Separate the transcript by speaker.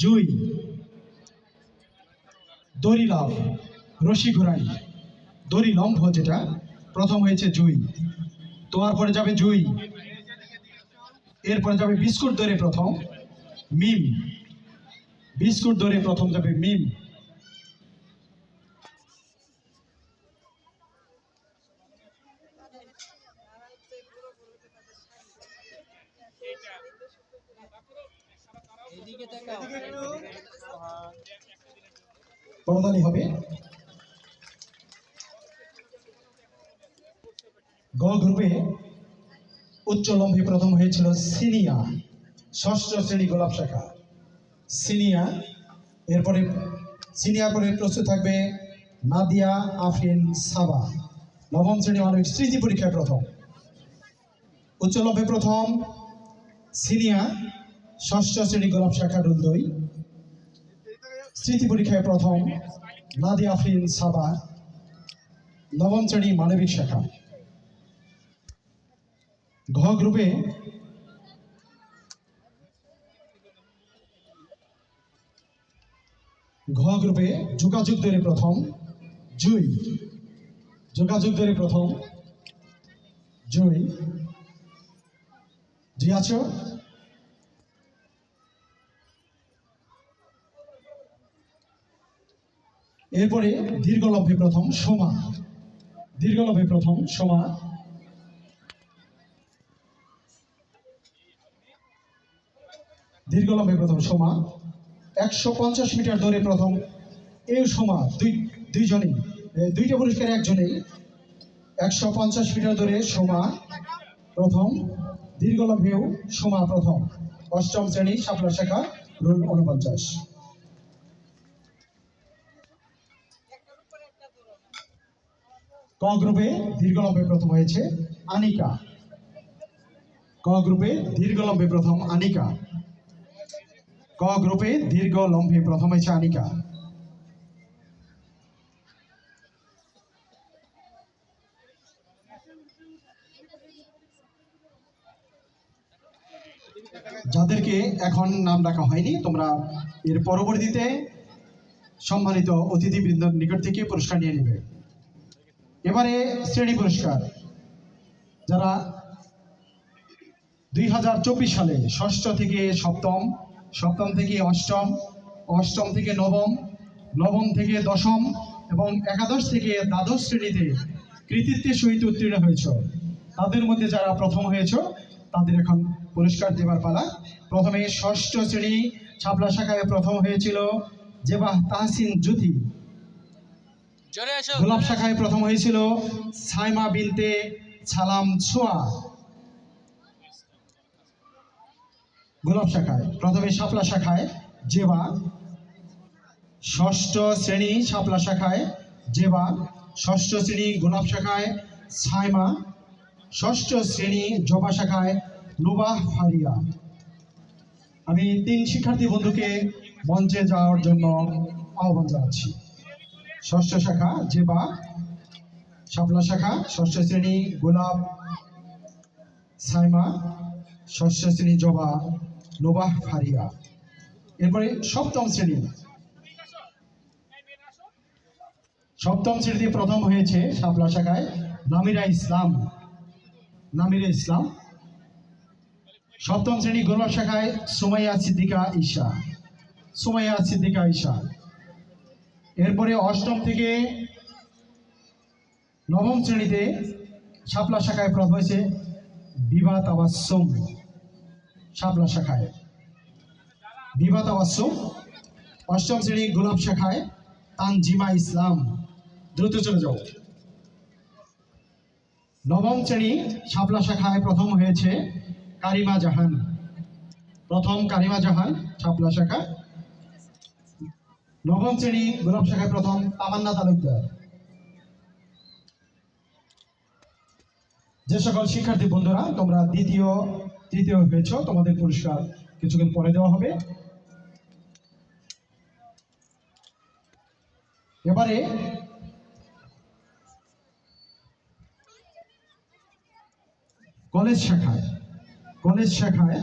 Speaker 1: জুই, দড়ি লাভ রশি ঘোরানি দড়ি লম্ফ যেটা প্রথম হয়েছে জুই। তোমার পরে যাবে জুই। এরপরে যাবে বিস্কুট দরে প্রথম, মিম। বিস্কুট দরে প্রথম যাবে মিম। হবে। গ গ্রুপে উচ্চ লম্বে প্রথম হয়েছিল সিনিয়া ষষ্ঠ শ্রেণি গোলাপ শাখা। সিনিয়া এরপরে সিনিয়ার পরে প্রস্তুত থাকবে নাদিয়া আফরিন সাবা। নবম শ্রেণি মানবিক স্মৃতি পরীক্ষায় প্রথম। উচ্চ লম্বে প্রথম সিনিয়া ষষ্ঠ শ্রেণি গোলাপ শাখা রুলদই স্মৃতি পরীক্ষায় প্রথম নাদি আফরিন সাবা নবম শ্রেণি মানবিক শাখা। ঘ গ্রুপে ঘ গ্রুপে যোগাযোগ ধরে প্রথম, জুই। যোগাযোগ ধরে প্রথম, জুই। জি আছো? এরপরে দীর্ঘলভ্যে প্রথম সোমা। দীর্ঘলভ্যে প্রথম সোমা। দীর্ঘলম্বে প্রথম সোমা। একশো পঞ্চাশ মিটার দৌড়ে প্রথম এই সোমা। দুই, দুইজনেই দুইটা পুরস্কারে একজনেই। একশো পঞ্চাশ মিটার দৌড়ে সোমা প্রথম দীর্ঘলম্বেও সোমা প্রথম। অষ্টম শ্রেণি শাপলা শাখা রুল উনপঞ্চাশ। ক গ্রুপে দীর্ঘলম্বে প্রথম হয়েছে আনিকা। ক গ্রুপে দীর্ঘলম্বে প্রথম আনিকা। ক গ্রুপে দীর্ঘ লম্বে প্রথম হয়েছে আনিকা। যাদেরকে এখন নাম ডাকা হয়নি, তোমরা এর পরবর্তীতে সম্মানিত অতিথিবৃন্দর নিকট থেকে পুরস্কার নিয়ে নেবে। এবারে শ্রেণি পুরস্কার, যারা দুই হাজার চব্বিশ সালে ষষ্ঠ থেকে সপ্তম সপ্তম থেকে অষ্টম অষ্টম থেকে নবম নবম থেকে দশম এবং একাদশ থেকে দ্বাদশ শ্রেণীতে কৃতিত্বের সহিত উত্তীর্ণ হয়েছ। তাদের মধ্যে যারা প্রথম হয়েছ, তাদের এখন পুরস্কার দেবার পালা। প্রথমে ষষ্ঠ শ্রেণি ছাপলা শাখায় প্রথম হয়েছিল জেবাহ তাহসিন জ্যোতি। গোলাপ শাখায় প্রথম হয়েছিল সাইমা বিনতে সালাম ছোয়া। গোলাপ শাখায়, প্রথমে শাপলা শাখায়, জেবা। ষষ্ঠ শ্রেণি শাপলা শাখায়, জেবা। ষষ্ঠ শ্রেণি গোলাপ শাখায়, সাইমা। ষষ্ঠ শ্রেণি জবা শাখায়, নুবাহ ফারিয়া। আমি তিন শিক্ষার্থী বন্ধুকে মঞ্চে যাওয়ার জন্য আহ্বান জানাচ্ছি। ষষ্ঠ শাখা জেবা শাপলা শাখা, ষষ্ঠ শ্রেণি, গোলাপ, সাইমা। ষষ্ঠ শ্রেণি, জবা নোবাহ ফারিয়া। এরপরে সপ্তম শ্রেণি। সপ্তম শ্রেণীতে প্রথম হয়েছে শাপলা শাখায় নামিরা ইসলাম। নামিরা ইসলাম। সপ্তম শ্রেণি গোলাপ শাখায় সুমাইয়া সিদ্দিকা ঈশা। সুমাইয়া সিদ্দিকা ঈশা। এরপরে অষ্টম থেকে নবম শ্রেণীতে শাপলা শাখায় প্রথম হয়েছে। বিভা তাবাসম শাপলা শাখায়। বিভা তাবাসম অষ্টম শ্রেণি গোলাপ শাখায় তানজিমা ইসলাম। দ্রুত চলে যাও। নবম শ্রেণি শাপলা শাখায় প্রথম হয়েছে কারিমা জাহান। প্রথম কারিমা জাহান শাপলা শাখা নবম শ্রেণি গোলাপ শাখায় প্রথম তামান্না তালুকদার। যে সকল শিক্ষার্থী বন্ধুরা, তোমরা দ্বিতীয়, তৃতীয় হয়েছ, তোমাদের পুরস্কার কিছুক্ষণ পরে দেওয়া হবে। এবারে কলেজ শাখায় কলেজ শাখায়